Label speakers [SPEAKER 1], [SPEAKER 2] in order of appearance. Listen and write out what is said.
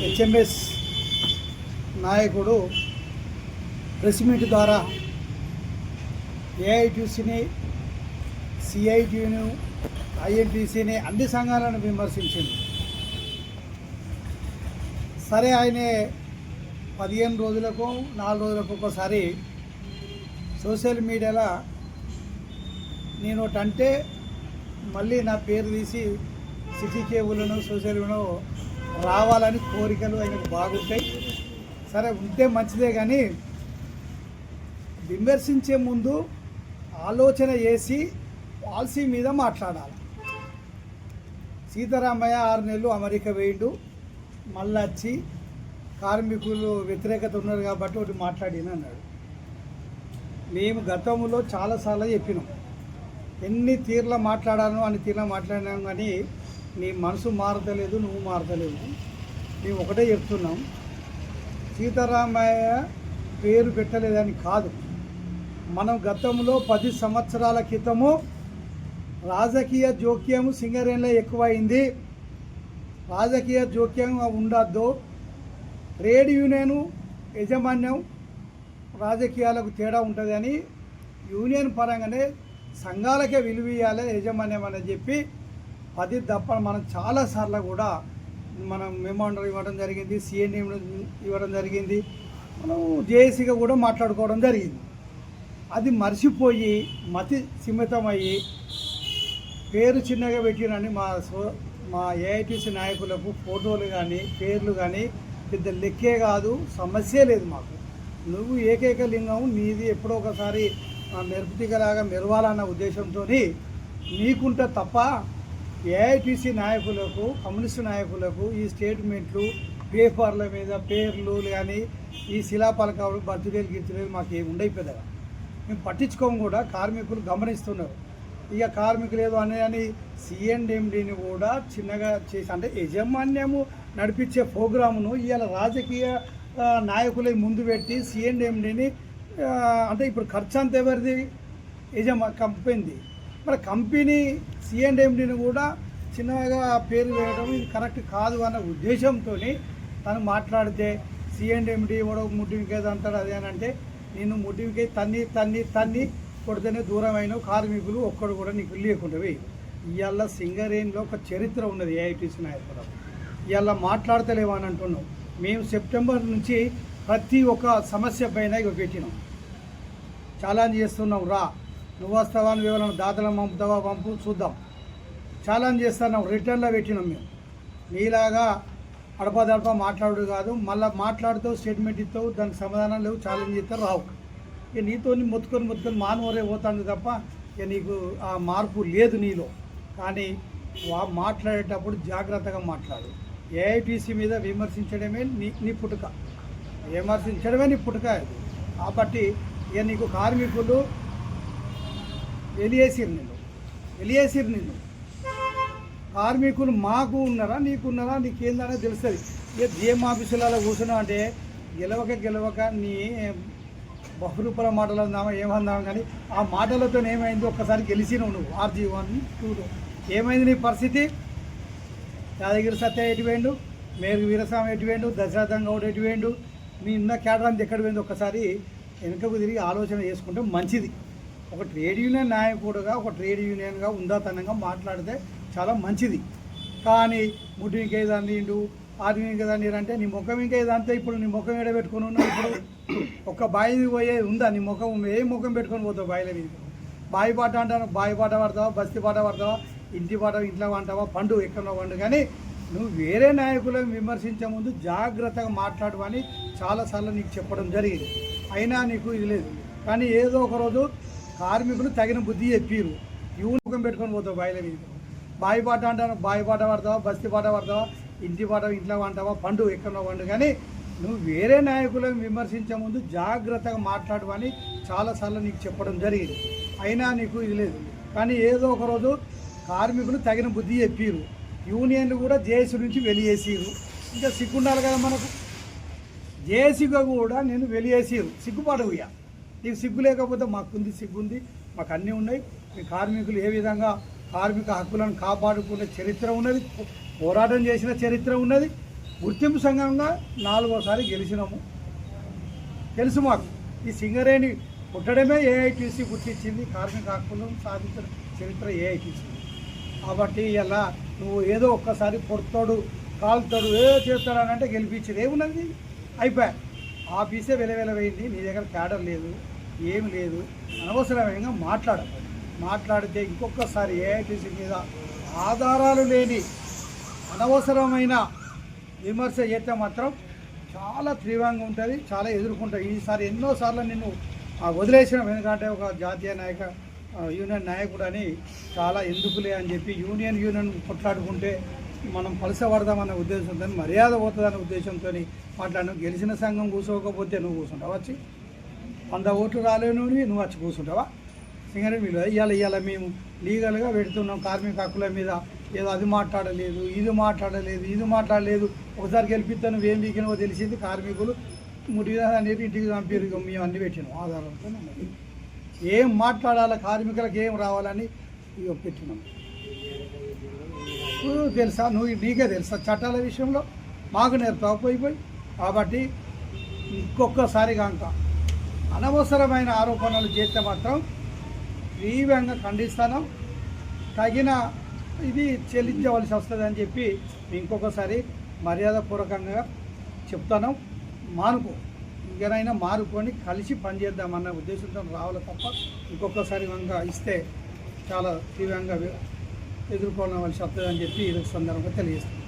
[SPEAKER 1] HMS నాయకుడు press meet ద్వారా ఏఐటీసీని సిఐటీను ఐఎన్టీసీని అన్ని సంఘాలను విమర్శించింది. సరే ఆయన పదిహేను రోజులకు నాలుగు రోజులకు ఒకసారి సోషల్ మీడియాలో నేను ఒకటంటే అంటే మళ్ళీ నా పేరు తీసి సిటీ కేబుల్ను సోషల్ మీడియాలో రావాలని కోరికలు ఆయనకు బాగుంటాయి. సరే ఉంటే మంచిదే కానీ విమర్శించే ముందు ఆలోచన చేసి పాలసీ మీద మాట్లాడాలి. సీతారామయ్య ఆరు నెలలు అమెరికా వేయండు మళ్ళీ వచ్చి కార్మికులు వ్యతిరేకత ఉన్నారు కాబట్టి ఒకటి మాట్లాడిన అన్నాడు. మేము గతంలో చాలాసార్లు చెప్పినాం. ఎన్ని తీర్ల మాట్లాడాను అని తీర్ల మాట్లాడినాం కానీ నీ మనసు మారతలేదు నువ్వు మారతలేదు మేము ఒకటే చెప్తున్నాం. సీతారామయ్య పేరు పెట్టలేదని కాదు. మనం గతంలో పది సంవత్సరాల క్రితము రాజకీయ జోక్యం సింగరేణిలో ఎక్కువైంది. రాజకీయ జోక్యం ఉండద్దు. ట్రేడ్ యూనియన్ యజమాన్యం రాజకీయాలకు తేడా ఉంటుందని యూనియన్ పరంగానే సంఘాలకే విలువ ఇవ్వాలి యజమాన్యం అని చెప్పి అది తప్ప మనం చాలాసార్లు కూడా మనం మెమోండర్ ఇవ్వడం జరిగింది సిఎన్డి ఇవ్వడం జరిగింది. మనం జేఏసీగా కూడా మాట్లాడుకోవడం జరిగింది. అది మర్చిపోయి మతి సిమితమయ్యి పేరు చిన్నగా పెట్టినని మా సో మా ఏఐటీసీ నాయకులకు ఫోటోలు కానీ పేర్లు కానీ పెద్ద లెక్కే కాదు సమస్యే లేదు మాకు. నువ్వు ఏకైక లింగం నీది ఎప్పుడో ఒకసారి మెరుపుతిగలాగా మెరవాలన్న ఉద్దేశంతో నీకుంటే తప్ప ఏఐటీసీ నాయకులకు కమ్యూనిస్టు నాయకులకు ఈ స్టేట్మెంట్లు పేపర్ల మీద పేర్లు కానీ ఈ శిలాపలకాలు బర్త్డేలు గిర్తులేలు మాకు ఏమి ఉండయి పెద్దగా. మేము పట్టించుకోము కూడా కార్మికులు గమనిస్తున్నారు. ఇక కార్మికులు ఏదో అని అని సిఎండిఎండిని కూడా చిన్నగా చేసి అంటే యజమాన్యము నడిపించే ప్రోగ్రామును ఇవాళ రాజకీయ ఆ, నాయకులే ముందు పెట్టి సిఎండిఎండిని అంటే ఇప్పుడు ఖర్చు అంత ఎవరిది? యజమా కంపెనీది. మరి కంపెనీ సిఎండిఎండిని కూడా చిన్నగా పేరు వేయడం ఇది కరెక్ట్ కాదు అన్న ఉద్దేశంతో తను మాట్లాడితే సిఎండిఎండి కూడా ముట్టింకేది అంటాడు అదే అని అంటే నేను ముట్టింకే తన్ని తన్ని తన్ని కొడితేనే దూరం కార్మికులు ఒక్కడు కూడా నీకు లేకుండావి ఇవాళ సింగరేణిలో ఒక చరిత్ర ఉన్నది ఏఐటీసీ నాయకులు ఇవాళ మాట్లాడతలేమని అని అంటున్నాం. మేము సెప్టెంబర్ నుంచి ప్రతి ఒక్క సమస్య పైన ఇక పెట్టినాం. ఛాలెంజ్ చేస్తున్నాం రా నువ్వు వస్తావా నువ్వు ఎవరైనా దాతలను పంపుతావా పంపు చూద్దాం. ఛాలెంజ్ చేస్తాను రిటర్న్లో పెట్టినాం మేము. నీలాగా అడపదడప మాట్లాడు కాదు మళ్ళీ మాట్లాడుతూ స్టేట్మెంట్ ఇస్తావు దానికి సమాధానం లేవు ఛాలెంజ్ చేస్తే రావు. ఇక నీతో మొత్తుకొని మొత్తుకొని మానవరే పోతాను తప్ప ఇక నీకు ఆ మార్పు లేదు నీలో. కానీ వా మాట్లాడేటప్పుడు జాగ్రత్తగా మాట్లాడు. ఏఐటీసీ మీద విమర్శించడమే నీ నీ పుట్టుక. విమర్శించడమే నీ పుట్టుక ఇది. కాబట్టి ఇక నీకు కార్మికులు వెలియేసిరు నిన్ను. వెలియేసిరు నిన్ను. కార్మికులు మాకు ఉన్నారా నీకున్నారా నీకేందనే తెలుస్తుంది. ఇక జీఎం ఆఫీసులలో కూర్చున్నావు అంటే గెలవక గెలవక నీ బహురూపల మాటలు అందామా ఏమందామా కానీ ఆ మాటలతో ఏమైంది? ఒక్కసారి గెలిచినావు నువ్వు ఆర్జీ వన్ టూలో. ఏమైంది నీ పరిస్థితి? యాదగిరి సత్య ఎటువేండు మేరు వీరస్వామి ఎటువేండు దశరథం గౌడ్ ఎటువేండు నీ మీ ఉన్న కేటరాంతి ఎక్కడ పోయింది? ఒక్కసారి వెనుకకు తిరిగి ఆలోచన చేసుకుంటే మంచిది. ఒక ట్రేడ్ యూనియన్ నాయకుడుగా ఒక ట్రేడ్ యూనియన్గా ఉందాతనంగా మాట్లాడితే చాలా మంచిది. కానీ ముడ్డు ఇంకేదాన్ని నీండు ఆర్మీ ఇంకేదాన్ని అంటే నీ ముఖం ఇంకేదంతా ఇప్పుడు నీ ముఖం ఎడ పెట్టుకుని ఉన్నా ఇప్పుడు? ఒక్క బావి పోయే ఉందా? నీ ముఖం ఏ ముఖం పెట్టుకొని పోతావు బావిల మీద బావి పాట అంటాను బావి పాట పడతావా బస్తీ పాట పడతావా ఇంటి పాట ఇంట్లో అంటావా పండు ఎక్కడో పండు. కానీ నువ్వు వేరే నాయకులను విమర్శించే ముందు జాగ్రత్తగా మాట్లాడమని చాలాసార్లు నీకు చెప్పడం జరిగింది. అయినా నీకు ఇది లేదు. కానీ ఏదో ఒక రోజు కార్మికులు తగిన బుద్ధి చెప్పిరు యూనిఫామ్ పెట్టుకొని పోతావు బయలు మీద బావి పాట అంటాను బావి పాట పడతావా బస్తీ పాట పడతావా ఇంటి పాట ఇంట్లో అంటావా పండు ఎక్కడో పండు. కానీ నువ్వు వేరే నాయకులను విమర్శించే ముందు జాగ్రత్తగా మాట్లాడమని చాలాసార్లు నీకు చెప్పడం జరిగింది. అయినా నీకు ఇది లేదు. కానీ ఏదో ఒకరోజు కార్మికులు తగిన బుద్ధి చెప్పారు యూనియన్లు కూడా జేఏసీ నుంచి వెలియేసారు ఇంకా సిగ్గుండాలి కదా మనకు? జేఏసీగా కూడా నేను వెలియేసారు సిగ్గుపాటు ఇక. నీకు సిగ్గు లేకపోతే మాకుంది సిగ్గుంది మాకు అన్నీ ఉన్నాయి. మీ కార్మికులు ఏ విధంగా కార్మిక హక్కులను కాపాడుకునే చరిత్ర ఉన్నది పోరాటం చేసిన చరిత్ర ఉన్నది. గుర్తింపు సంఘంగా నాలుగోసారి గెలిచినాము. తెలుసు మాకు ఈ సింగరేణి పుట్టడమే ఏఐటీసీ గుర్తించింది కార్మిక హక్కులను సాధించిన చరిత్ర ఏఐటీసీ. కాబట్టి ఇలా నువ్వు ఏదో ఒక్కసారి పొడతాడు కాలుతాడు ఏ చేస్తాడనంటే గెలిపించేది ఏమున్నది? అయిపోయా. ఆఫీసే వెలవెలవైంది నీ దగ్గర క్యాడర్ లేదు. ఏమి లేదు. అనవసరమైన మాట్లాడ మాట్లాడితే ఇంకొకసారి ఏఐటీసీ మీద ఆధారాలు లేని అనవసరమైన విమర్శ చేస్తే మాత్రం చాలా తీవ్రంగా ఉంటుంది చాలా ఎదుర్కొంటాయి ఈసారి ఎన్నోసార్లు నిన్ను వదిలేసిన. ఎందుకంటే ఒక జాతీయ నాయక యూనియన్ నాయకుడు అని చాలా ఎందుకులే అని చెప్పి యూనియన్ యూనియన్ కొట్లాడుకుంటే మనం పలసపడదామన్న ఉద్దేశంతో మర్యాద పోతుందనే ఉద్దేశంతో మాట్లాడినావు గెలిచిన సంఘం కూర్చోకపోతే నువ్వు కూర్చుంటావా? వచ్చి వంద ఓట్లు రాలేను నువ్వు వచ్చి కూర్చుంటావా? సింగరేణి మీద ఇవాళ ఇవాళ మేము లీగల్గా పెడుతున్నాం కార్మిక హక్కుల మీద ఏదో అది మాట్లాడలేదు ఇది మాట్లాడలేదు ఇది మాట్లాడలేదు. ఒకసారి గెలిపిస్తాను ఏం వీకినవో తెలిసింది కార్మికులు. ముడిగా అనేది ఇంటికి పంపారు ఇక మేము అన్ని పెట్టినాం ఆధారంతో ఏం మాట్లాడాలి కార్మికులకు ఏం రావాలని ఇక పెట్టినాం. నువ్వు తెలుసా నువ్వు నీకే తెలుసా చట్టాల విషయంలో? మాకు నేర్పు పోయి కాబట్టి ఇంకొకసారి కనుక అనవసరమైన ఆరోపణలు చేస్తే మాత్రం తీవ్రంగా ఖండిస్తాను. తగిన ఇది చెల్లించవలసి వస్తుంది అని చెప్పి ఇంకొకసారి మర్యాదపూర్వకంగా చెప్తాను. మానుకో. ఇంకనైనా మారుకొని కలిసి పనిచేద్దామన్న ఉద్దేశంతో రావాలి తప్ప ఇంకొకసారి కనుక ఇస్తే చాలా తీవ్రంగా ఎదుర్కోవలసి వస్తుంది అని చెప్పి ఈ సందర్భంగా తెలియజేస్తాను